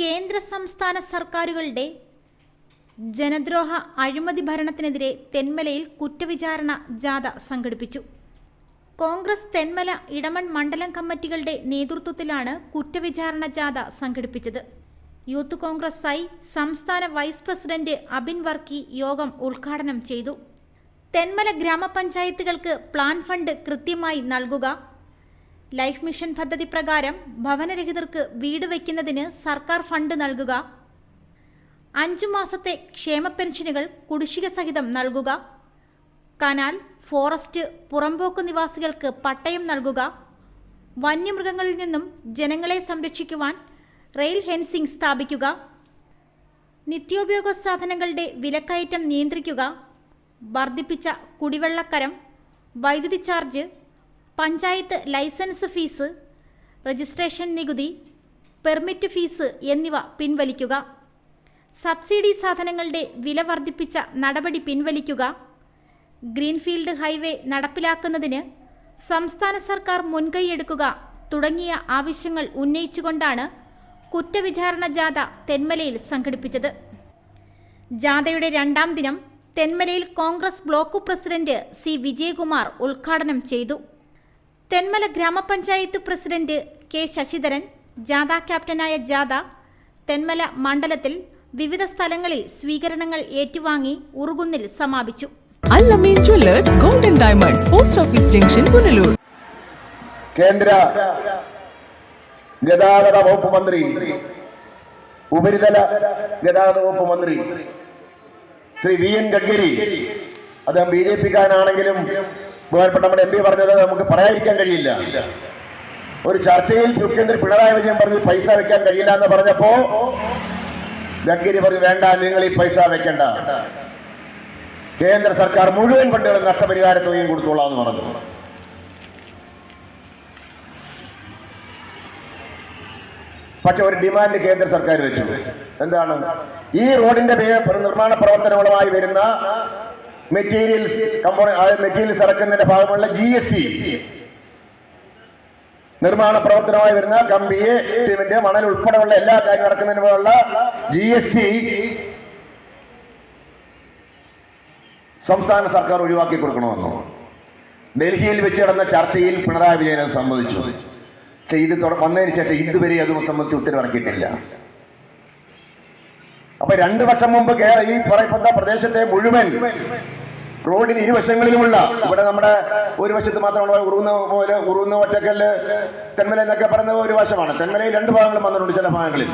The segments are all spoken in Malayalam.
കേന്ദ്ര സംസ്ഥാന സർക്കാരുകളുടെ ജനദ്രോഹ അഴിമതി ഭരണത്തിനെതിരെ തെന്മലയിൽ കുറ്റവിചാരണ ജാഥ സംഘടിപ്പിച്ചു. കോൺഗ്രസ് തെന്മല ഇടമൺ മണ്ഡലം കമ്മിറ്റികളുടെ നേതൃത്വത്തിലാണ് കുറ്റവിചാരണ ജാഥ സംഘടിപ്പിച്ചത്. യൂത്ത് കോൺഗ്രസ് ഐ സംസ്ഥാന വൈസ് പ്രസിഡന്റ് അബിൻ വർക്കി യോഗം ഉദ്ഘാടനം ചെയ്തു. തെന്മല ഗ്രാമപഞ്ചായത്തുകൾക്ക് പ്ലാൻ ഫണ്ട് കൃത്യമായി നൽകുക ലൈഫ് മിഷൻ പദ്ധതി പ്രകാരം ഭവനരഹിതർക്ക് വീട് വയ്ക്കുന്നതിന് സർക്കാർ ഫണ്ട് നൽകുക. അഞ്ചു മാസത്തെ ക്ഷേമ പെൻഷനുകൾ കുടിശ്ശിക സഹിതം നൽകുക. കനാൽ ഫോറസ്റ്റ് പുറമ്പോക്ക് നിവാസികൾക്ക് പട്ടയം നൽകുക. വന്യമൃഗങ്ങളിൽ നിന്നും ജനങ്ങളെ സംരക്ഷിക്കുവാൻ റെയിൽ ഹെൻസിംഗ് സ്ഥാപിക്കുക. നിത്യോപയോഗ സാധനങ്ങളുടെ വിലക്കയറ്റം നിയന്ത്രിക്കുക. വർദ്ധിപ്പിച്ച കുടിവെള്ളക്കരം വൈദ്യുതി charge panchayat licence fees registration നികുതി പെർമിറ്റ് ഫീസ് എന്നിവ പിൻവലിക്കുക. സബ്സിഡി സാധനങ്ങളുടെ വില വർദ്ധിപ്പിച്ച നടപടി പിൻവലിക്കുക. ഗ്രീൻഫീൽഡ് ഹൈവേ നടപ്പിലാക്കുന്നതിന് സംസ്ഥാന സർക്കാർ മുൻകൈയെടുക്കുക തുടങ്ങിയ ആവശ്യങ്ങൾ ഉന്നയിച്ചുകൊണ്ടാണ് കുറ്റവിചാരണ ജാഥ തെന്മലയിൽ സംഘടിപ്പിച്ചത്. ജാഥയുടെ രണ്ടാം ദിനം തെന്മലയിൽ Congress block president C. Vijayakumar ഉദ്ഘാടനം ചെയ്തു. തെന്മല ഗ്രാമപഞ്ചായത്ത് പ്രസിഡന്റ് കെ ശശിധരൻ ജാഥ ക്യാപ്റ്റനായ ജാഥ തെന്മല മണ്ഡലത്തിൽ വിവിധ സ്ഥലങ്ങളിൽ സ്വീകരണങ്ങൾ ഏറ്റുവാങ്ങി ഉറുകുന്നിൽ സമാപിച്ചു. Allameen jewellers golden diamonds post office junction Punalur. കേന്ദ്ര ഗതാഗത വകുപ്പ് മന്ത്രി ഉപരിതല ഗതാഗത വകുപ്പ് മന്ത്രി ശ്രീ വി എൻ ഗഡ്കരി. അദ്ദേഹം ബി ജെ പിക്കാരനാണെങ്കിലും ബഹുമാനപ്പെട്ട നമ്മുടെ എം പി പറഞ്ഞത് നമുക്ക് പറയാതിരിക്കാൻ കഴിയില്ല. ഒരു ചർച്ചയിൽ മുഖ്യമന്ത്രി പിണറായി വിജയൻ പറഞ്ഞു പൈസ വെക്കാൻ കഴിയില്ല എന്ന് പറഞ്ഞപ്പോ ഗഡ്കരി പറഞ്ഞു വേണ്ട നിങ്ങൾ ഈ പൈസ വെക്കണ്ട. കേന്ദ്ര സർക്കാർ മുഴുവൻ ഫണ്ടുകളും നഷ്ടപരിഹാര തുകയും കൊടുത്തോളാം എന്ന് പറഞ്ഞു. പക്ഷെ ഒരു ഡിമാൻഡ് കേന്ദ്ര സർക്കാർ വെച്ചു. എന്താണ്? ഈ റോഡിന്റെ നിർമ്മാണ പ്രവർത്തനങ്ങളുമായി വരുന്ന മെറ്റീരിയൽസ് മെറ്റീരിയൽസ് ഇറക്കുന്നതിന്റെ ഭാഗമുള്ള ജി എസ് ടി നിർമ്മാണ പ്രവർത്തനമായി വരുന്ന കമ്പിയെ സിമെന്റ് മണൽ ഉൾപ്പെടെയുള്ള എല്ലാ കാര്യങ്ങളും ഇറക്കുന്നതിനുള്ള ജി എസ് ടി സംസ്ഥാന സർക്കാർ ഒഴിവാക്കി കൊടുക്കണമെന്നോ. ഡൽഹിയിൽ വെച്ച് നടന്ന ചർച്ചയിൽ പിണറായി വിജയൻ അത് സമ്മതിച്ചു. പക്ഷെ ഇത് വന്നതിന് ശേഷം ഇതുവരെ അത് സംബന്ധിച്ച് ഉത്തരവിറക്കിയിട്ടില്ല. അപ്പൊ രണ്ടു വർഷം മുമ്പ് കേരള ഈ പറയപ്പെട്ട പ്രദേശത്തെ മുഴുവൻ റോഡിന് ഇരുവശങ്ങളിലുമുള്ള ഇവിടെ നമ്മുടെ ഒരു വശത്ത് മാത്രമുള്ള ഉറുന്ന പോലെ ഉറുന്ന ഒറ്റക്കല്ല് തെന്മല എന്നൊക്കെ പറയുന്നത് ഒരു വശമാണ്. തെന്മലയിൽ രണ്ട് ഭാഗങ്ങളും വന്നിട്ടുണ്ട് ചില ഭാഗങ്ങളിൽ.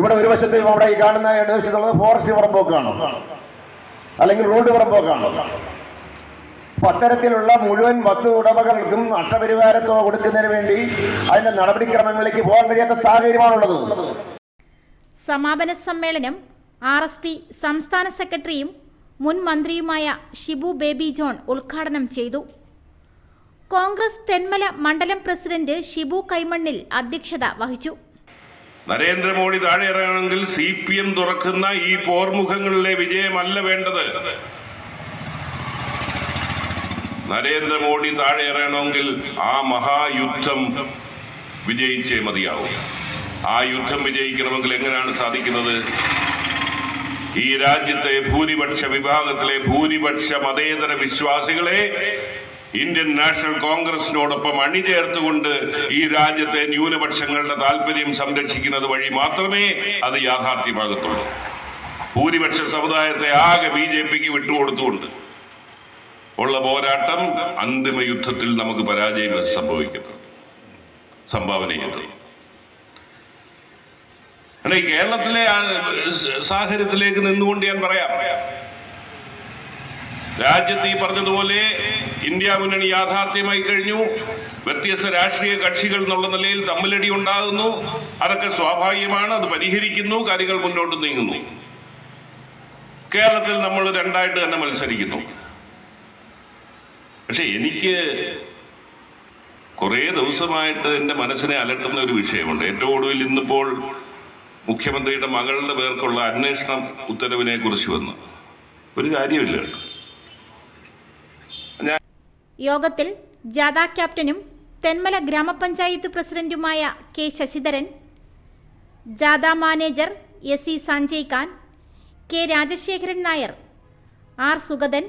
ഇവിടെ ഒരു വശത്ത് അവിടെ ഈ കാണുന്ന ഇടത് ഫോറസ്റ്റ് പുറമ്പോക്കാണ്. അല്ലെങ്കിൽ റോഡ് പുറമ്പോക്കാണ്. അത്തരത്തിലുള്ള മുഴുവൻ വസ്തു ഉടമകൾക്കും നഷ്ടപരിഹാരത്തുക കൊടുക്കുന്നതിന് വേണ്ടി അതിന്റെ നടപടിക്രമങ്ങളിലേക്ക് പോകാൻ കഴിയാത്ത സാഹചര്യമാണുള്ളത്. സമാപന സമ്മേളനം ആർ എസ് പി സംസ്ഥാന സെക്രട്ടറിയും മുൻ മന്ത്രിയുമായ ഷിബു ബേബി ജോൺ ഉദ്ഘാടനം ചെയ്തു. കോൺഗ്രസ് തെന്മല മണ്ഡലം പ്രസിഡന്റ് ഷിബു കൈമണ്ണിൽ അധ്യക്ഷത വഹിച്ചു. നരേന്ദ്രമോദി താഴെ ഇറങ്ങണമെങ്കിൽ സി പി എം തുറക്കുന്ന ഈ പോർമുഖങ്ങളിലെ വിജയമല്ല വേണ്ടത്. നരേന്ദ്രമോദി താഴെ ഇറങ്ങണമെങ്കിൽ ആ മഹായുദ്ധം വിജയിച്ചേ മതിയാവും. ആ യുദ്ധം വിജയിക്കണമെങ്കിൽ എങ്ങനെയാണ് സാധിക്കുന്നത്? ഈ രാജ്യത്തെ ഭൂരിപക്ഷ വിഭാഗത്തിലെ ഭൂരിപക്ഷ മതേതര വിശ്വാസികളെ ഇന്ത്യൻ നാഷണൽ കോൺഗ്രസിനോടൊപ്പം അണിചേർത്തുകൊണ്ട് ഈ രാജ്യത്തെ ന്യൂനപക്ഷങ്ങളുടെ താല്പര്യം സംരക്ഷിക്കുന്നത് വഴി മാത്രമേ അത് യാഥാർത്ഥ്യമാകത്തുള്ളൂ. ഭൂരിപക്ഷ സമുദായത്തെ ആകെ ബി ജെ പിക്ക് വിട്ടുകൊടുത്തുകൊണ്ട് ഉള്ള പോരാട്ടം അന്തിമ യുദ്ധത്തിൽ നമുക്ക് പരാജയം സംഭവിക്കുന്നു സംഭാവന ചെയ്തത് അല്ല കേരളത്തിലെ സാഹചര്യത്തിലേക്ക് നിന്നുകൊണ്ട് ഞാൻ പറയാം. രാജ്യത്ത് ഈ പറഞ്ഞതുപോലെ ഇന്ത്യ മുന്നണി യാഥാർത്ഥ്യമായി കഴിഞ്ഞു. വ്യത്യസ്ത രാഷ്ട്രീയ കക്ഷികൾ എന്നുള്ള നിലയിൽ തമ്മിലടി ഉണ്ടാകുന്നു. അതൊക്കെ സ്വാഭാവികമാണ് അത് പരിഹരിക്കുന്നു കാര്യങ്ങൾ മുന്നോട്ട് നീങ്ങുന്നു. കേരളത്തിൽ നമ്മൾ രണ്ടായിട്ട് തന്നെ മത്സരിക്കുന്നു. പക്ഷെ എനിക്ക് കുറേ ദിവസമായിട്ട് എന്റെ മനസ്സിനെ അലട്ടുന്ന ഒരു വിഷയമുണ്ട്. ഏറ്റവും ഒടുവിൽ ഇന്നിപ്പോൾ മുഖ്യമന്ത്രിയുടെ മകളുടെ പേർക്കുള്ള അന്വേഷണം ഉത്തരവിനെ കുറിച്ച് വന്നു. ഒരു കാര്യമില്ല. യോഗത്തിൽ ജാഥ ക്യാപ്റ്റനും തെന്മല ഗ്രാമപഞ്ചായത്ത് പ്രസിഡന്റുമായ കെ ശശിധരൻ ജാഥ manager S C Sanjay Khan K Rajasekharan Nair R Sugathan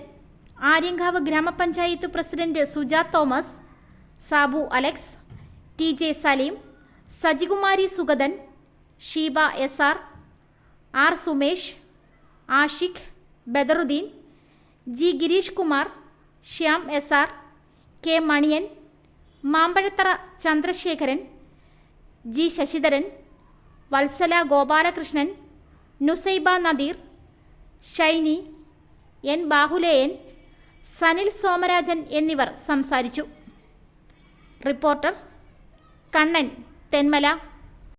Aryankavu ഗ്രാമപഞ്ചായത്ത് president Suja Thomas Sabu Alex T J Saleem Sajikumari Sugathan Sheeba S R R Sumesh Ashiq Badaruddin G Gireesh Kumar Shyam S R K Maniyan Mambazhathara Chandrasekharan G Sasidharan Vatsala Gopalakrishnan Nusaiba Nadeer Shiny N Bahuleyan Sanil Somarajan എന്നിവർ സംസാരിച്ചു. Reporter Kannan Thenmala.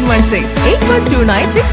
nine one six eight one two nine six